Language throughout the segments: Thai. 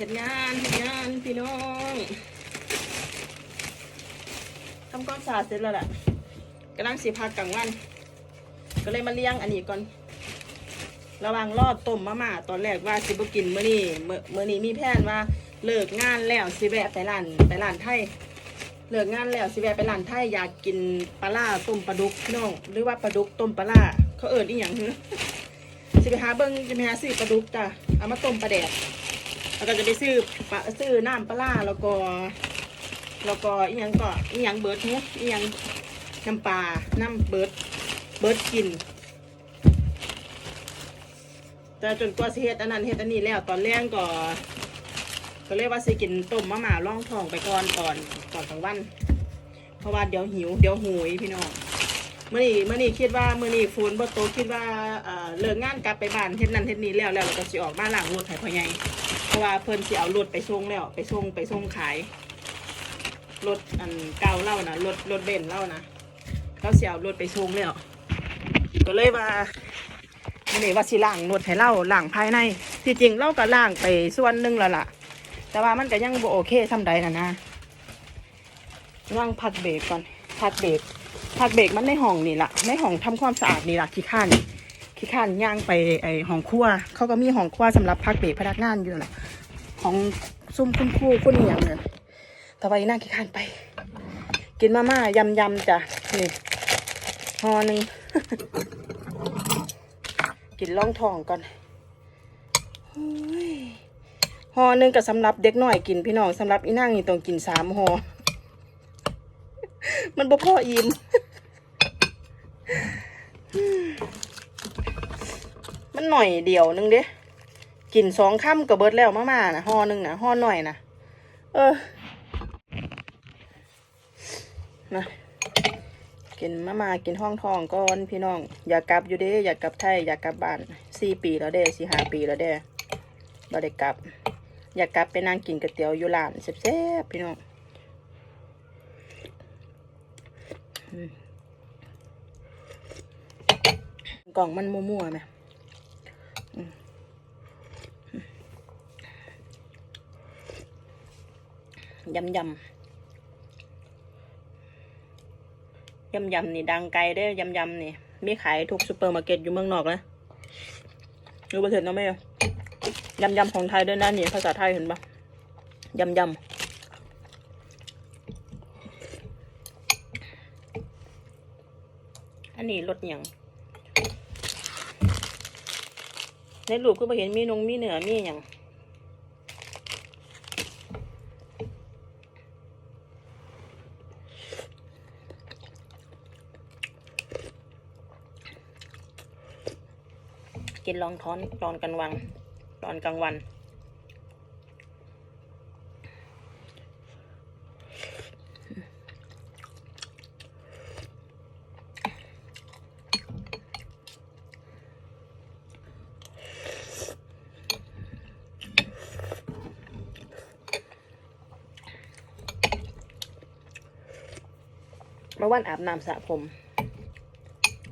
เห็ดงานเห็ดงานพี่น้องทำความสะอาดเสร็จแล้วแหละกำลังสีพักกลางวัน ก็เลยมาเลี้ยงอันนี้ก่อน ระวังรอดต้มมาม่าตอนแรกว่าสิบกินเมื้อนี้มื้อมื้อนี้มีแผนว่าเลิกงานแล้วสิแวะไปร้านไปร้านไทยเลิกงานแล้วสิแวะไปร้านไทยอยากกินปลาล่าต้มปลาดุกพี่น้องหรือว่าปลาดุกต้มปลาล่าเขาเอิ้นอีหยังฮึสิไปหาเบิ้งจะไปหาซื้อปลาดุกจ้ะเอามาต้มปลาแดด แล้วก็จะไปซื้อปลาซื้อน้ำปลาแล้วก็ แล้วก็อีหยังก็อีหยังเบิร์ดเนี้ยอีหยังน้ำปลาน้ำเบิร์ดเบิร์ดกินแต่จนกว่าสิเฮ็ดอันนั้นเฮ็ดอันนี้แล้วตอนแรกก็ ก็เลยกว่าสิกินต้มมะหม่าล่องทองไปก่อนตอนตอนกลางวัน เพราะว่าเดี๋ยวหิวเดี๋ยวหุยพี่น้องเมื่อนี้เมื่อนี้คิดว่าเมื่อนี้ฝนบ่ตกคิดว่าเอ่อเลิกงานกลับไปบ้านเฮ็ดนั่นเฮ็ดนี่แล้วแล้วเราก็สิออกมาล้างรถให้พ่อใหญ่ เพราะว่าเพิ่นสิเอารถไปส่งแล้วไปส่งไปส่งขายรถอันเก่าเล่านะรถรถเบนเล่านะเขาสิเอารถไปส่งแล้วก็เลยว่ามื่อนี้ว่าสิล่างนวดให้เล่าล่างภายใน ที่จริงเล่าก็ล่างไปส่วนหนึ่งแล้วล่ะ แต่ว่ามันก็ยังโอเคทำใดนะนะว่างพักเบรกก่อนพักเบรกพักเบรกมันในห้องนี่ล่ะในห้องทำความสะอาดนี่ล่ะขี้ข้าน ขี้ข้านย่างไปไอห้องครัว เขาก็มีห้องครัวสำหรับพักเบรกพนักงานอยู่น่ะของซุ่มคุณครูคุณอหย่างเนี่ยต่ว่าอีน่าขี้ข้านไป กินมาม่ายำยำๆจ้ะนี่ห่อหนึ่งกินล่องทองก่อนห่อหนึ่งกับสำหรับเด็กน้อยกินพี่น้องสำหรับอีนางนี่ต้องกินสามห่อมันบ่พออิ่ม มันหน่อยเดียวนึงเด้กินสองค่ำกับเบิดแล้วมาม่านะห่อหนึ่งนะห่อหน่อยนะเออนะกินมาม่ากินห้องทองก่อนพี่น้อง อยากกลับอยู่เด้อยากกลับไทยอยากกลับบ้านสี่ปีแล้วเด้สี่ห้าปีแล้วเด้บ่ได้กลับ อยากกลับไปนั่งกินก๋วยเตี๋ยวอยู่ร้านแซ่บๆพี่น้องกล่องมันมั่วๆไหมอืม ยำยำยำยำนี่ดังไกลเด้ยำยำนี่มีขายทุกซูเปอร์มาร์เก็ตอยู่เมืองนอกนะอยู่ประเทศน้องไม่ยำยำของไทยด้วยนะนี่ภาษาไทยเห็นปะยำยำอันนี้รสยังในรูปก็ไปเห็นมีนงมีเหนือมีอย่าง กินลองท้อนตอนกลางวันตอนกลางวันเมื่อวันอาบน้ำสระผม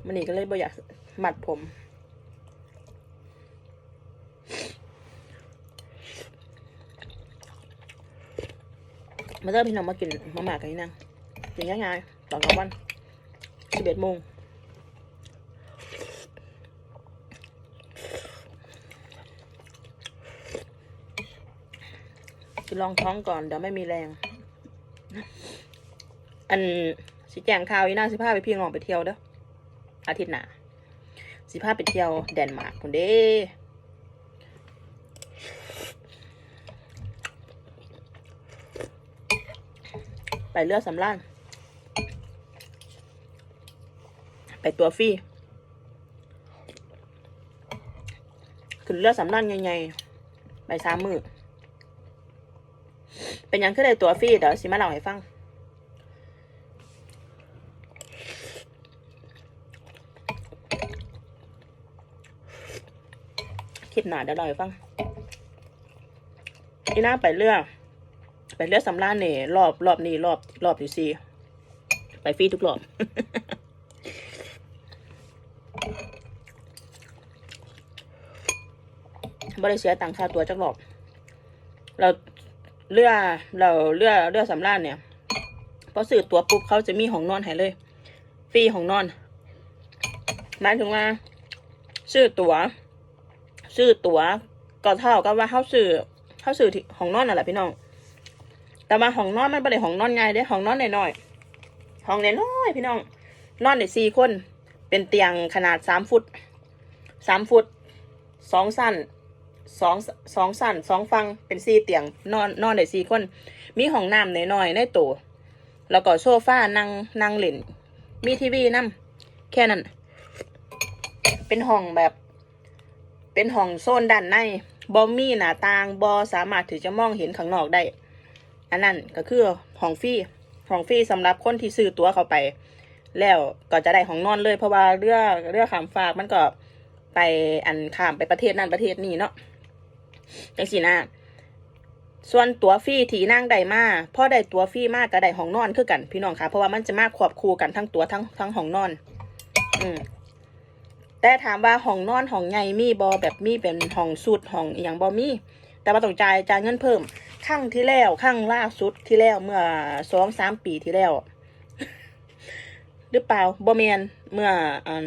มันนี่ก็เลยบ่อยากหมัดผม มาเริ่มพี่น้องมากินมาหมากันนี่นั่งกินง่ายๆตอนกลางวันสิบเอ็ดโมงลองท้องก่อนเดี๋ยวไม่มีแรง อันสิแจงข่าวอีน่าสิพาไปพี่น้องไปเที่ยวเด้ออาทิตย์หน้าสิพาไปเที่ยว แดนมาร์กคนเด้ ไปเรือสำราญไปตัวฟรีขึ้นเรือสำราญใหญ่ๆไปสามมือเป็นยังขึ้นได้ตัวฟรีเดี๋ยวสิมาเล่าให้ฟังคลิปหนาเดี๋ยวเล่าให้ฟังอีน่าไปเรือ ไปเรือสำราญเนี่ยรอบรอบนี้รอบรอบที่สี่ไปฟรีทุกรอบบริเสียตังค่าตัวจักรอบ เราเรือเราเรือเรือสำราญเนี่ยพอซื้อตัวปุ๊บเขาจะมีห้องนอนให้เลย ฟรีห้องนอนหมายถึงว่าซื้อตัว๋วซื้อตั๋วก็เท่ากับว่าเขาซื้อเขาซื้อที่ห้องนอนนั่นแหละพี่น้อง แต่มาห้องนอนมันไม่ได้ห้องนอนใหญ่เด้ห้องนอนน้อยๆห้องน้อยๆพี่น้อง นอนได้สี่คน เป็นเตียงขนาดสามฟุตสามฟุตสองสั้นสองสองสั้นสองฟังเป็นสี่เตียงนอนนอนได้สี่คน มีห้องน้ำน้อยๆในตัวแล้วก็โซฟานั่งนั่งเล่นมีทีวีนั่แค่นั้น เป็นห้องแบบ เป็นห้องโซนด้านในบอมมี่หน้าต่างบอสามารถถือจะมองเห็นข้างนอกได้ อันนั้นก็คือห้องฟรีห้องฟรีสำหรับคนที่ซื้อตั๋วเข้าไป แล้วก็จะได้ห้องนอนเลย เพราะว่าเรือเรือขามฝากมันก็ไปอันข้ามไปประเทศนั้นประเทศนี้เนาะจังสินะส่วนตั๋วฟรีที่นั่งได้มาพอได้ตั๋วฟรีมากก็ได้ห้องนอนคือกัน พี่น้องค่ะ เพราะว่ามันจะมาควบคู่กันทั้งตั๋วทั้งทั้งห้องนอน อืมแต่ถามว่าห้องนอนห้องใหญ่มีบอแบบมีเป็นห้องสุดห้องอย่างบอมี แต่ว่าต้องจ่ายจ่ายเงินเพิ่ม ครั้งที่แล้วครั้งล่าสุดที่แล้วเมื่อสองสามปีที่แล้ว หรือเปล่าบอเมียนเมื่ออัน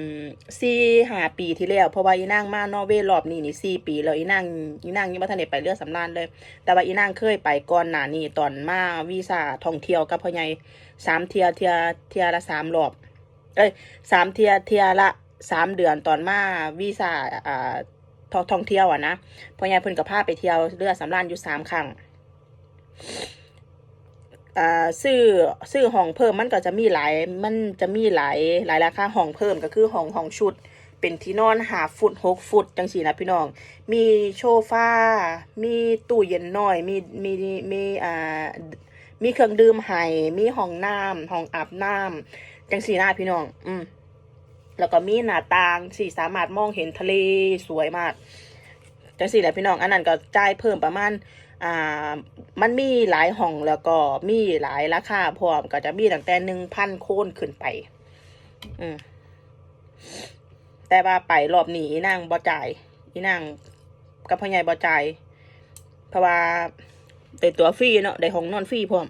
สี่หาปีที่แล้วเพราะว่าอีนางมานอเวรอบนี้นี่สี่ปีแล้วอีนางอีนางยังไม่ทันได้ไปเรือสำราญเลย แต่ว่าอีนางเคยไปก่อนหน้านี้ตอนมาวีซ่าท่องเที่ยวกับพ่อใหญ่สามเทียเทียเทียละสามรอบ เอ้ยสามเทียเทียละสามเดือนตอนมาวีซ่าอ่าท่องเที่ยวอะนะพ่อใหญ่เพิ่นกับพาไปเที่ยวเรือสำราญอยู่สามครั้ง อ่าซื้อซื้อห้องเพิ่มมันก็จะมีหลาย มันจะมีหลายหลายราคาห้องเพิ่มก็คือห้องห้องชุด เป็นที่นอนหาฟุตหกฟุตจังสีนะพี่น้อง มีโชฟามีตู้เย็นน้อย มีมีมีอ่ามีเครื่องดื่มให้มีห้องน้ำห้องอาบน้ำจังสีนะพี่น้อง อืมแล้วก็มีหน้าต่างสี่สามารถมองเห็นทะเลสวยมากจังสีแหละพี่น้อง อันนั้นก็จ่ายเพิ่มประมาณ อ่ามันมีหลายห้องแล้วก็มีหลายราคาพร้อมก็จะมีตั้งแต่หนึ่งพันโคนขึ้นไป อืมแต่ว่าไปรอบนี้อีนางบ่จ่ายอีนางกับพ่อใหญ่บ่จ่ายเพราะว่าได้ตัวฟรีเนาะได้ห้องนอนฟรีพร้อม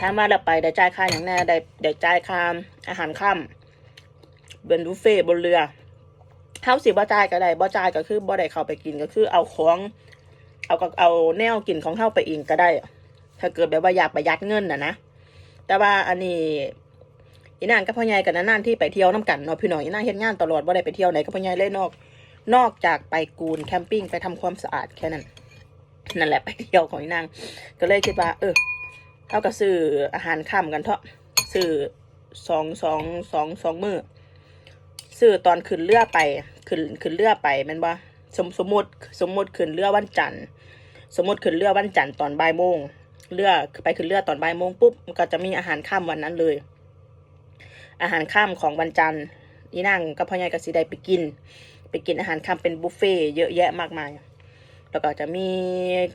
ถ้ามาแล้วไปได้จ่ายค่าอย่างแน่ได้ได้จ่ายค่าอาหารค่ำเป็นบุฟเฟ่บนเรือ เท่าสิบ่จ่ายก็ได้บ่จ่ายก็คือบ่ได้เข้าไปกินก็คือ เอาของ เอาก็เอาแนวกินของเข้าไปเองก็ได้ ถ้าเกิดแบบว่าอยากประหยัดเงินน่ะนะแต่ว่าอันนี้อีนางกับพ่อใหญ่กับนานๆที่ไปเที่ยวน้ำกันเนาะพี่น้องอีนางเฮ็ดงานตลอดบ่ได้ไปเที่ยวไหนกับพ่อใหญ่เลยนอก นอกจากไปกูนแคมปิ้งไปทำความสะอาดแค่นั้นนั่นแหละไปเที่ยวของอีนาง ก็เลยคิดว่า เออเท่ากับซื้ออาหารค่ำกันเถอะซื้อสองสองสองสองมือ ซื้อตอนขึ้นเรือไปขึ้นขึ้นเรือไปแมันบ่สมสมมติสมมติขึ้นเรือวันจันทร์สมมติขึ้นเรือวันจันทร์ตอนบ่ายโมงเรือไปขึ้นเรือตอนบ่ายโมงปุ๊บมันก็จะมีอาหารค่ำวันนั้นเลย อาหารค่ำของวันจันทร์อีนั่งกับพ่อใหญ่ก็สิได้ไปกิน ไปกินอาหารค่ำเป็นบุฟเฟ่เยอะแยะมากมายแล้วก็จะมี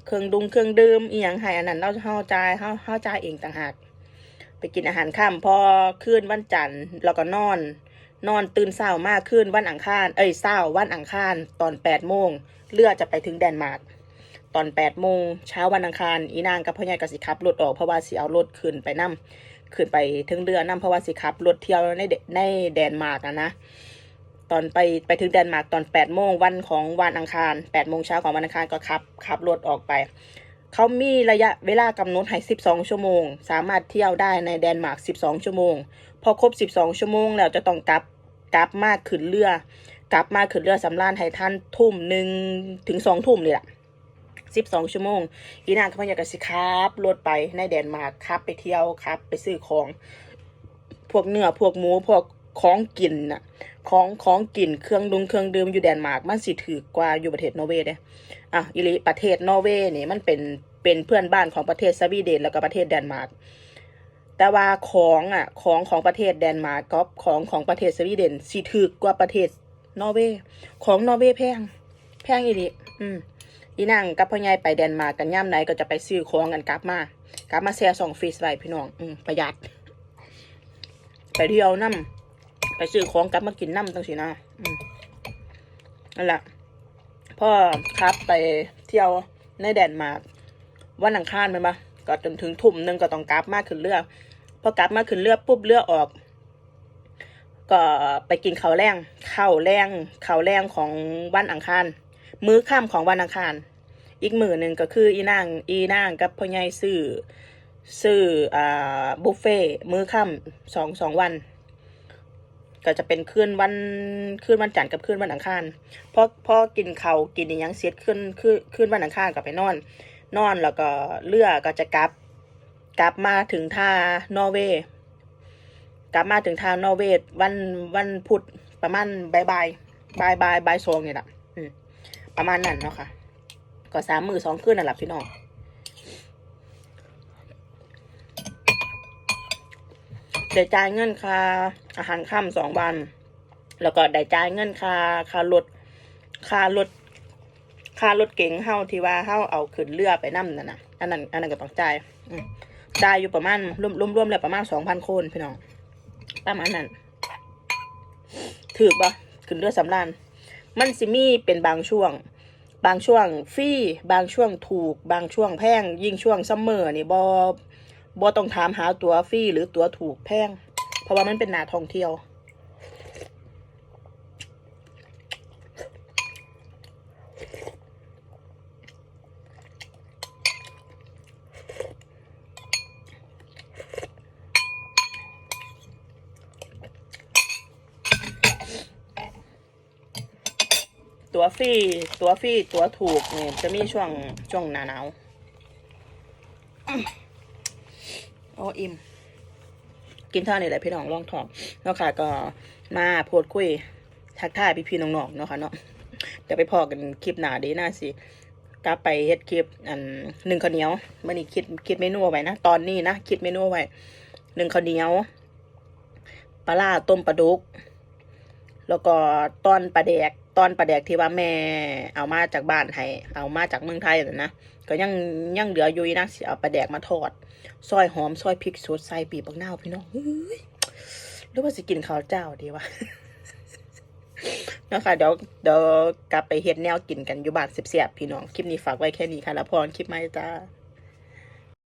เครื่องดุงเครื่องดื่มอีหยังให้อันนั้นเราเฮาจ่ายเฮาเฮาจ่ายเองต่างหากไปกินอาหารค่ำพอคืนวันจันทร์แล้วก็นอน นอนตื่นเช้ามากคืนวันอังคาร เอ้ยเช้าวันอังคาร ตอนแปดโมงเรือจะไปถึงแดนมาร์กตอนแปดโมงเช้าวันอังคารอีนางกับพ่อใหญ่ก็สิขับรถออกเพราะว่าสิเอารถขึ้นไปนํขึ้นไปถึงเรือนํเพราะว่าสิขับรถเที่ยวในในแดนมาร์กนะนะตอนไปไปถึงแดนมาร์กตอนแปดโมงวันของวันอังคารแปดโมงเช้าของวันอังคารก็ขับขับรถออกไปเขามีระยะเวลากำหนดให้สิบสองชั่วโมง สามารถเที่ยวได้ในแดนมาร์กสิบสองชั่วโมง พอครบสิบสองชั่วโมงแล้วจะต้องกลับ กลับมาขึ้นเรือ กลับมาขึ้นเรือสำราญให้ท่านทุ่มหนึ่งถึงสองทุ่มเลยล่ะสิบสองชั่วโมงอีนางเขาพยากสิครับรถไปในแดนมาร์กครับไปเที่ยวครับ ไปซื้อของ พวกเนื้อพวกหมูพวกของกินน่ะของของกินเครื่องดุงเครื่องดื่มอยู่แดนมาร์กมันสิถือกว่าอยู่ประเทศนอร์เวย์เด้อะอิลิประเทศนอร์เวย์นี่มันเป็นเป็นเพื่อนบ้านของประเทศสวีเดนแล้วก็ประเทศแดนมาร์ก แต่ว่าของอะของของประเทศแดนมาร์กกับของของประเทศสวีเดนสิถือกว่าประเทศนอร์เวย์ของนอร์เวย์แพง แพงอีหลิอืมอีนั่งกับพ่อใหญ่ไปแดนมาร์กกันย่ำไหนก็จะไปซื้อของกันกลับมากลับมาแช่สองฟรีสไว้พี่น้องอืมประหยัด ไปเที่ยวน้ำไปซื้อของกลับมากินน้ำตั้งสินะอืมนั่นแหละพ่อครับไปเที่ยวในแดนมาร์กวันอังคารแมันปะ ก็จนถึงทุ่มหนึ่งก็ต้องกลับมากขึ้นเรือพอกลับมาขึ้นเรือปุ๊บเรือออก ก็ไปกินข้าวแรงข้าวแรงข้าวแรงของวันอังคารมื้อค่ำของวันอังคาร อีกมือหนึ่งก็คืออีนางอีนางกับพ่อใหญ่ซื้อซื้ออ่าบุฟเฟ่มื้อค่ำสองสองวัน ก็จะเป็นคืนวันคืนวันจันทร์กับคืนวันอังคารพอพอกินเขาวกินอหยังเสร็จคืนคืนคืนวันอังคารก็ไปนอน นอนแล้วก็เรือก็จะกลับ กลับมาถึงท่านอร์เวย์กลับมาถึงท่านอร์เวย์วันวันพุธประมาณบายบายบายบายบายโซงเนี่ยแหละประมาณนั้นเนาะค่ะ ก็สามมือสองคืนนั่นแหละพี่น้องได้จ่ายเงินค่าอาหารค่ำสองวัน แล้วก็ได้จ่ายเงินค่าค่ารถค่ารถ ค่ารถเก๋งเฮาที่ว่าเฮาเอาขึ้นเรือไปนั่นั่นน่ะอันนั้นอันนั้นก็ต้องจ่ายจ่ายอยู่ประมาณรวมรวมรวมแล้วประมาณสองพันคนพี่น้องประมาณนั้นถือปะขึ้นเรือสำรานมันสิมีเป็นบางช่วง บางช่วงฟรีบางช่วงถูก บางช่วงแพง ยิ่งช่วงซัมเมอร์นี่บอบอต้องถามหาตัวฟรีหรือตัวถูกแพง เพราะว่ามันเป็นหนาท่องเที่ยว ตัว ฟรีตัวฟรีตัวถูกเนี่ยจะมีช่วงช่วงหนาหนาวอ๋อโอ้อิ่มกินเท่านี้แหละพี่น้องลองทองเนาะค่ะ ก็มาโพดคุยทักทายพี่พี่น้องๆเนาะค่ะเนาะเดี๋ยวไปพอกันคลิปหนาดีหน่าสิกลับไปเฮ็ดคลิปอันหนึ่งข้าวเหนียวเมื่อนี้คิดคิดเมนูไว้นะตอนนี้นะคิดเมนูไว้หนึ่งข้าวเหนียวปลาล่าต้มปลาดุก แล้วก็ตอนปลาแดก ตอนปลาแดกที่ว่าแม่เอามาจากบ้านให้เอามาจากเมืองไทยนะนะก็ยังยังเหลืออยู่อีกนะสิเอาปลาแดกมาทอดซอยหอมซอยพริกสดใส่ปีบักนาวพี่น้องเฮ้ยหรือว่าสิกินข้าวเจ้าดีวะนะคะเดี๋ยวเดี๋ยวกลับไปเฮ็ดแนวกินกันอยู่บ้านเสียบๆพี่น้อง คลิปนี้ฝากไว้แค่นี้ค่ะ แล้วพรคลิปใหม่จ้า